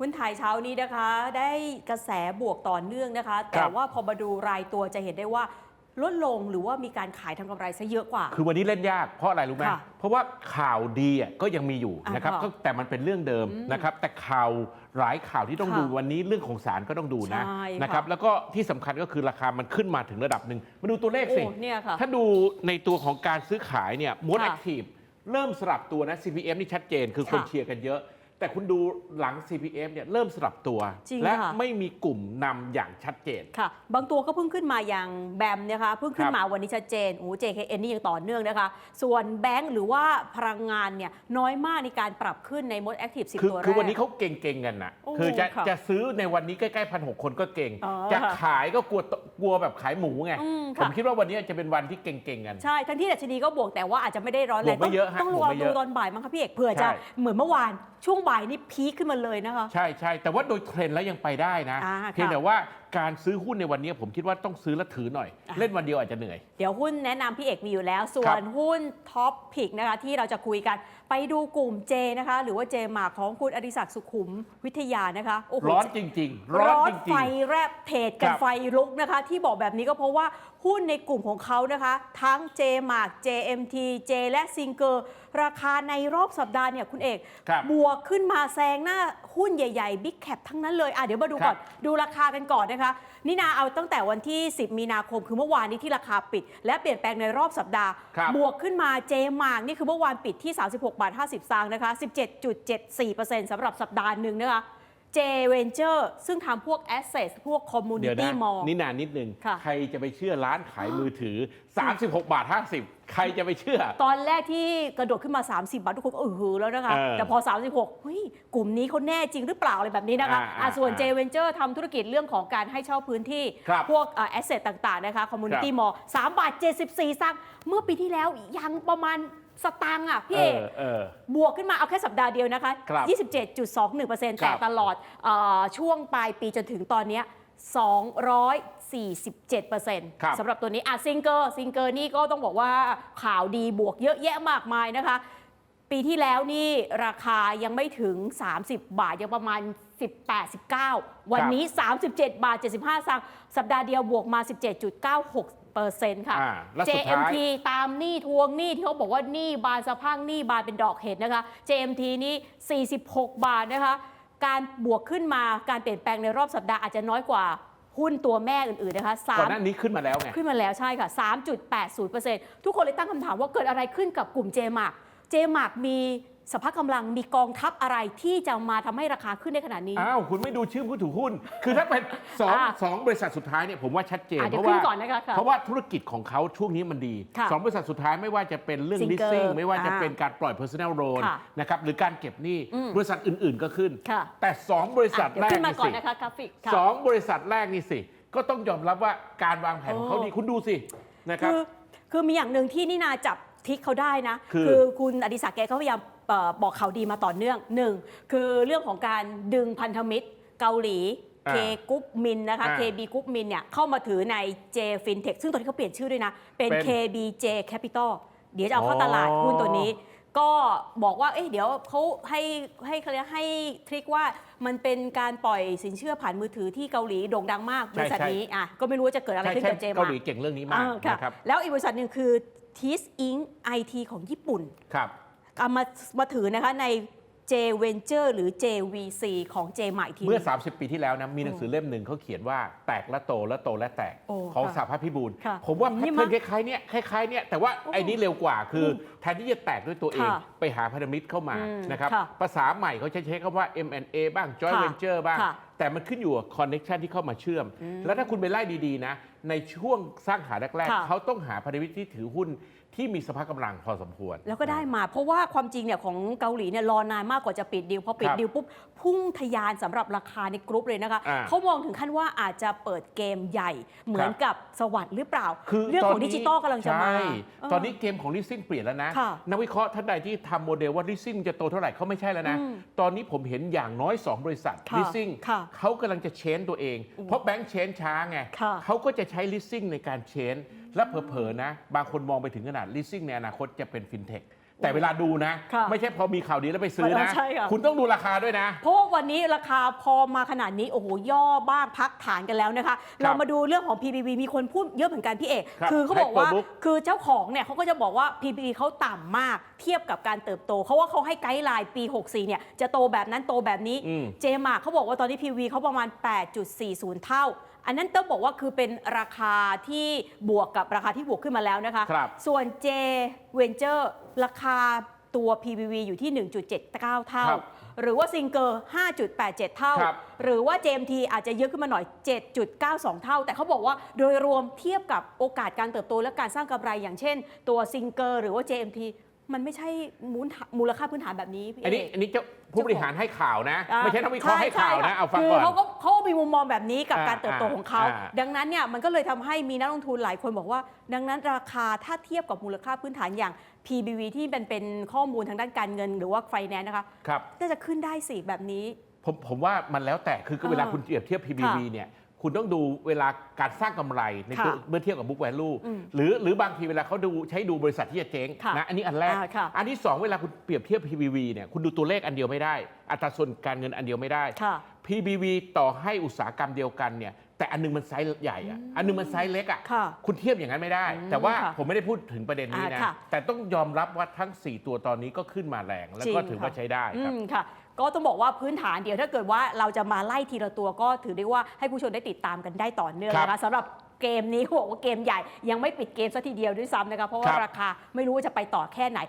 หุ้นไทยเช้านี้นะคะ ได้กระแสบวกต่อเนื่องนะคะ แต่ว่าพอมาดูรายตัวจะเห็นได้ว่าลดลงหรือว่ามีการขายทำกำไรซะเยอะกว่า คือวันนี้เล่นยากเพราะอะไรรู้ไหมค่ะเพราะว่าข่าวดีอะก็ยังมีอยู่อะนะครับค่ะก็แต่มันเป็นเรื่องเดิมอืมนะครับ แต่ข่าวหลายข่าวที่ต้องค่ะดูวันนี้เรื่องของสารก็ต้องดูนะใช่ค่ะนะครับ แล้วก็ที่สำคัญก็คือราคามันขึ้นมาถึงระดับหนึ่งมาดูตัวเลขสิโอ้เนี่ยค่ะถ้าดูในตัวของการซื้อขายเนี่ยมดค่ะแอคทีฟเริ่มสลับตัวนะ CPM นี่ชัดเจนคือคนค่ะเชียร์กันเยอะ แต่คุณดูหลัง CPM เนี่ยเริ่มสลับตัว จริงและค่ะ ไม่มีกลุ่มนำอย่างชัดเจน ค่ะ บางตัวก็เพิ่งขึ้นมาอย่างแบมนะคะเพิ่งขึ้คนรับมาวันนี้ชัดเจนโอ้ JKN นี่ยังต่อเนื่องนะคะ ส่วนแบงก์หรือว่าพลังงานเนี่ยน้อยมากในการปรับขึ้นในมดแอคทีฟสิคือตัวแรก คือวันนี้เขาเก่งๆกันนะโอ้คือจะค่ะจะซื้อในวันนี้ใกล้ๆพันหกคนก็เก่ง อ๋อจะค่ะขายก็กลัวตกลัวแบบขายหมูไง อืมผค่ะ มคิดว่าวันนี้จะเป็นวันที่เก่งๆกัน ใช่ ทั้งที่ดัชนีก็บวกแต่ว่าอาจจะไม่ได้ร้อนแรงบวกไม่เยอะฮะต้องรบวอกไม่เยดูอะตอนบ่ายมั้งคะพี่เอกเผื่อจะใช่ เหมือนเมื่อวานช่วงบ่ายนี่พีคขึ้นมาเลยนะคะ ใช่ใช่แต่ว่าโดยเทรนด์แล้วยังไปได้นะ อ่าค่ะ เพียงแต่ว่า การซื้อหุ้นในวันนี้ผมคิดว่าต้องซื้อแล้วถือหน่อยอะเล่นวันเดียวอาจจะเหนื่อย เดี๋ยวหุ้นแนะนำพี่เอกมีอยู่แล้ว ส่วครันบหุ้นท็อปพิกนะคะที่เราจะคุยกันไปดูกลุ่มเจนะคะ หรือว่าเจมาของคุณอดิศักดิ์สุขุมวิทยานะคะโอ้โห ร้อนจริง ๆ ร้อนจไฟริงแรบเทรดกันครับไฟลุกนะคะ ที่บอกแบบนี้ก็เพราะว่าหุ้นในกลุ่มของเขานะคะ ทั้ง j m a r k JMT J และซิงเกอร์ราคาในรอบสัปดาห์เนี่ยคุณเอกครับ บวกขึ้นมาแซงหน้าหุ้นใหญ่ๆ Big Cap ทั้งนั้นเลยอะเดี๋ยวมาดูก่อน ดูราคากันก่อนนะคะนี่นาเอาตั้งแต่วันที่ 10 มีนาคมคือเมื่อวานนี้ที่ราคาปิด และเปลี่ยนแปลงในรอบสัปดาห์ครับบวกขึ้นมาเจมากนี่คือเมื่อวานปิดที่ 36 บาท 50สตางค์นะคะ 17.74%สำหรับสัปดาห์หนึ่งนะคะ J Venture ซึ่งทำพวก Asset พวกๆเดี๋ยว Community นะ Mall นี่นานนิดนึง ค่ะ ใครจะไปเชื่อร้านขายมือถือ 36 บาท 50 ใครจะไปเชื่อ ตอนแรกที่กระโดดขึ้นมา 30 บาท ทุกคนก็เออหือแล้วนะคะ เออแต่พอ 36เฮ้ยกลุ่มนี้เขาแน่จริงหรือเปล่าอะไรแบบนี้นะคะอ่าอะส่วนอ่า J Venture ทำธุรกิจเรื่องของการให้เช่าพื้นที่ ครับพวกแอสเซทต่าง ๆ นะคะ Community ครับ Mall 3บาท 74ซังเมื่อปีที่แล้วยังประมาณ สตางค์อะพี่เอเอกอเออ บวกขึ้นมาเอาแค่สัปดาห์เดียวนะคะ ครับ27.21%ครัแต่บตลอดเออช่วงปลายปีจนถึงตอนเนี้ย247%ครับสำหรับตัวนี้อะซิงเกอร์ซิงเกอร์นี่ก็ต้องบอกว่าข่าวดีบวกเยอะแยะมากมายนะคะ ปีที่แล้วนี่ราคายังไม่ถึง 30 บาท ยังประมาณ 18 19 วันนี้ 37 บาท 75ซังสัปดาห์เดียวบวกมา 17.96 เปอร์เซ็นต์ค่ะ อ่าแล้วสุดท้าย JMT ตามหนี้ทวงหนี้ที่เขาบอกว่าหนี้บานสะพรังหนี้บานเป็นดอกเห็ดนะคะ JMT นี่ 46 บาทนะคะ การบวกขึ้นมาการเปลี่ยนแปลงในรอบสัปดาห์อาจจะน้อยกว่าหุ้นตัวแม่อื่นๆนะคะก่อนห3น้านี้ขึ้นมาแล้วไง ขึ้นมาแล้วใช่ค่ะ 3.80%ทุกคนเลยตั้งคำถามว่าเกิดอะไรขึ้นกับกลุ่ม j m a r k j m a r k มีสภาพกำลังมีกองทัพอะไรที่จะมาทำให้ราคาขึ้นได้ขนาดนี้ อ้าว คุณไม่ดูชื่อผู้ถือหุ้น คือถ้าเป็นสองอ่าสองบริษัทสุดท้ายเนี่ยผมว่าชัดเจน อะเดี๋เพยวราะขึ้ว่านก่อนนะคะค่ะเพราะว่าธุรกิจของเขาช่วงนี้มันดีค่ะสองบริษัทสุดท้ายไม่ว่าจะเป็นเรื่อง Singer leasing ไม่ว่าจะอ่า เป็นการปล่อย personal loan ค่ะนะครับหรือการเก็บหนี้อืมบริษัทอื่นๆก็ขึ้น ค่ะ แต่สองบริษัอะทเดี๋ยวแรกขึ้นมานี่ก่อนสินะคะกราฟิกค่ะ สองบริษัทแรกนี่สิ ก็ต้องยอมรับว่าการวางแผนของเขาโอ้ดีคุณดูสินะครับ คือคือมีอย่างหนึ่งที่นี่นาจับ ทิกเขาได้นะคือคุณอดิศักดิ์แกก็พยายามเอ่อบอกข่าวดีมาต่อเนื่องหนึ่งคือเรื่องของการดึงพันธมิตรเกาหลีอ่าเคกรุ๊ปมินนะคะอ่า KB กรุ๊ปมินเนี่ยเข้ามาถือใน J FinTech ซึ่งตอนนี้เขาเปลี่ยนชื่อด้วยนะ เป็นเป็น KBJ Capital เดี๋ยวจะเอาเข้าตลาดอ๋อหุ้นตัวนี้ ก็บอกว่าเอ๊ะเดี๋ยวเขาให้ให้เขาเรียกให้ทริกว่ามันเป็นการปล่อยสินเชื่อผ่านมือถือที่เกาหลีโด่งดังมากบริษัทนี้อะก็ไม่รู้ว่าจะเกิดอะไรใช่ขึ้นใช่กับเจเกามาหลีเก่งเรื่องนี้มากอ่าค่ะนะครับแล้วอีกบริษัทหนึ่งคือ TIS Inc. IT ของญี่ปุ่นครับเอามามาถือนะคะใน J Venture หรือ JVC ของ J ใหม่ที เมื่อ 30 ปีที่แล้วนะมีหนังสือเล่มหนึ่งเขาเขียนว่าแตกและโตและโตและแตกโอ้ของค่ะสาภาพพิบูลค่ะผมว่านี่แพทมั้เทิร์นคล้ายๆเนี่ยคล้ายๆเนี่ยแต่ว่าไอ้นี้เร็วกว่าคืออแทนที่จะแตกด้วยตัวเอง ค่ะไปหาพันธมิตรเข้ามาอืมนะครับค่ะภาษาใหม่เขาใช้ใช้คำว่า M&A บ้าง Joint ค่ะ Venture บ้าง ค่ะ แต่มันขึ้นอยู่กับคอนเน็ชันที่เข้ามาเชื่อม แล้วถ้าคุณไปไล่ดีๆนะ ในช่วงสร้างขาแรกค่ะๆเขาต้องหาพันธมิตรที่ถือหุ้นที่มีสภาพกำลังพอสมควร แล้วก็ได้มา เพราะว่าความจริงเนี่ยของเกาหลีเนี่ยรอนานมากกว่าจะปิดดีลพอปิดครับดีลปุ๊บพุ่งทะยานสำหรับราคาในกรุ๊ปเลยนะคะอ่าเขามองถึงขั้นว่าอาจจะเปิดเกมใหญ่ เหมือนกับสวัสด์หรือเปล่า คือเรื่องของตนนี้ดิจิตอลกำลังจะมาใช่เออตอนนี้เกมของลิซซิ่งเปลี่ยนแล้วนะ ค่ะ นักวิเคราะห์ท่านใดที่ทำโมเดลว่าลิซซิ่งจะโตเท่าไหร่เขาไม่ใช่แล้วนะอืมตอนนี้ผมเห็นอย่างน้อย 2 บริษัทค่ะลิซซิ่งค่ะเขากำลังจะเชนตัวเอง เพราะแบงค์เชนช้าไงค่ะเขาก็จะใช้ลิซซิ่งในการเชนและเผลอๆนะ บางคนมองไปถึงขนาดลิซซิ่งในอนาคตจะเป็นฟินเทค แต่เวลาดูนะ ค่ะไม่ใช่พอมีข่าวดีแล้วไปซื้อนะ ใช่ค่ะ คุณต้องดูราคาด้วยนะ เพราะว่าวันนี้ราคาพอมาขนาดนี้ โอ้โห ย่อบ้างพักฐานกันแล้วนะคะ เรามาดูเรื่องของ PPV มีคนพูดเยอะเหมือนกันพี่เอกครับคือเขาบอกว่า Hyperbook คือเจ้าของเนี่ยเขาก็จะบอกว่า PPV เขาต่ำมากเทียบกับการเติบโตเขาว่าเขาให้ไกด์ไลน์ปี 64 เนี่ย จะโตแบบนั้นโตแบบนี้ อืม เจมาเขาบอกว่าตอนนี้ PPV เขาประมาณ 8.40 เท่าอันนั้นต้องบอกว่าคือเป็นราคาที่บวกกับราคาที่บวกขึ้นมาแล้วนะคะครับ ส่วน J Venture ราคาตัว PPV อยู่ที่ 1.79 เท่า ครับหรือว่าซิงเกอร์ 5.87 เท่า ครับ หรือว่า JMT อาจจะเยอะขึ้นมาหน่อย 7.92 เท่า แต่เขาบอกว่าโดยรวมเทียบกับโอกาสการเติบโตและการสร้างกำไรอย่างเช่น ตัวซิงเกอร์หรือว่า JMT มันไม่ใช่มูลมูลค่าพื้นฐานแบบนี้พี่อันนี้เอกอันนี้เจ้าผู้บริหารให้ข่าวนะ อ่าไม่ใช่นักวิเคราะห์ให้ข่าวนะ ช่เอาฟังคืก่อน เขาก็เขาก็มีมุมมองแบบนี้กับอ่าการเติบโตของเขา อ่าดังนั้นเนี่ยมันก็เลยทำให้มีนักลงทุนหลายคนบอกว่า ดังนั้นราคาถ้าเทียบกับมูลค่าพื้นฐานอย่าง PBV ที่เป็นเป็นข้อมูลทางด้านการเงินหรือว่าไฟแนนซ์นะคะครับ น่าจะขึ้นได้สิแบบนี้ ผมผมว่ามันแล้วแต่คืออ่าเวลาคุณเปรียบเทียบ PBV ค่ะเนี่ย คุณต้องดูเวลาการสร้างกำไรในตัวค่ะเมื่อเทียบกับ book value อืมหรือหรือบางทีเวลาเขาดูใช้ดูบริษัทที่จะเจ๊งค่ะนะอันนี้อันแรกอ่าค่ะอันที่สองเวลาคุณเปรียบเทียบ PBV เนี่ยคุณดูตัวเลขอันเดียวไม่ได้ อัตราส่วนการเงินอันเดียวไม่ได้ค่ะ PBV ต่อให้อุตสาหกรรมเดียวกันเนี่ยแต่อันหนึงมันไซส์ใหญ่อะอันหนึงมันไซส์เล็กอะค่ะคุณเทียบอย่างนั้นไม่ได้อืมแต่ว่าค่ะผมไม่ได้พูดถึงประเด็นนี้อ่านะค่ะแต่ต้องยอมรับว่าทั้ง 4 ตัวตอนนี้ก็ขึ้นมาแรง แล้วก็จริงถือว่าค่ะใช้ได้อืครับมค่ะ ก็ต้องบอกว่าพื้นฐานเดียวถ้าเกิดว่าเราจะมาไล่ทีละตัวก็ถือได้ว่าให้ผู้ชมได้ติดตามกันได้ต่อเนื่องครับนะคะสำหรับเกมนี้เขาบอกว่าเกมใหญ่ยังไม่ปิดเกมสัทีเดียวด้วยซ้ำนะคะเพราะว่าครับราคาไม่รู้ว่าจะไปต่อแค่ไหน